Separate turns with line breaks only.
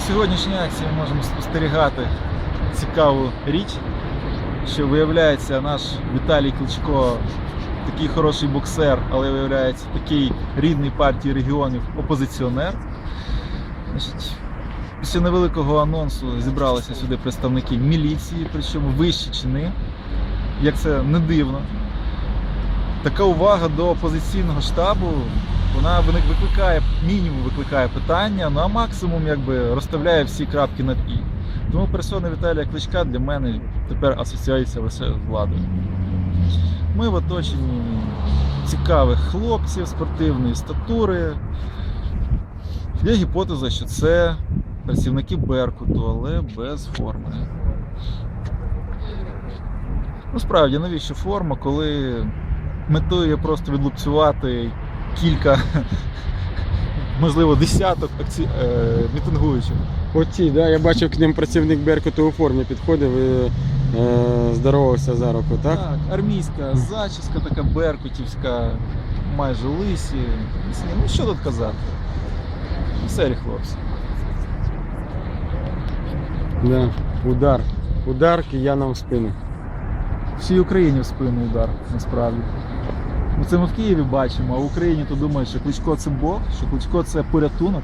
На сьогоднішній акції ми можемо спостерігати цікаву річ, що виявляється наш Віталій Кличко такий хороший боксер, але виявляється такий рідний партії регіонів опозиціонер. Значить, після невеликого анонсу зібралися сюди представники міліції, причому вищі чини. Як це не дивно. Така увага до опозиційного штабу, вона викликає, мінімум викликає питання, ну а максимум якби розставляє всі крапки над і. Тому персона Віталія Кличка для мене тепер асоціюється лише з владою. Ми в оточенні цікавих хлопців спортивної статури. Є гіпотеза, що це працівники Беркуту, але без форми. Ну, справді, навіщо форма, коли метою є просто відлупцювати кілька, можливо, десяток акці... е, мітингуючих.
Оці, да, я бачив к ним працівник Беркуту у формі підходив і е, здоровався за руку, так?
Так, армійська зачіска така беркутівська, майже лисі. Ну що тут казати? Веселі хлопці.
Да. Удар. Удар киянам в спину.
Всій Україні в спину удар, насправді. Це ми в Києві бачимо, а в Україні то думають, що Кличко це Бог, що Кличко це порятунок.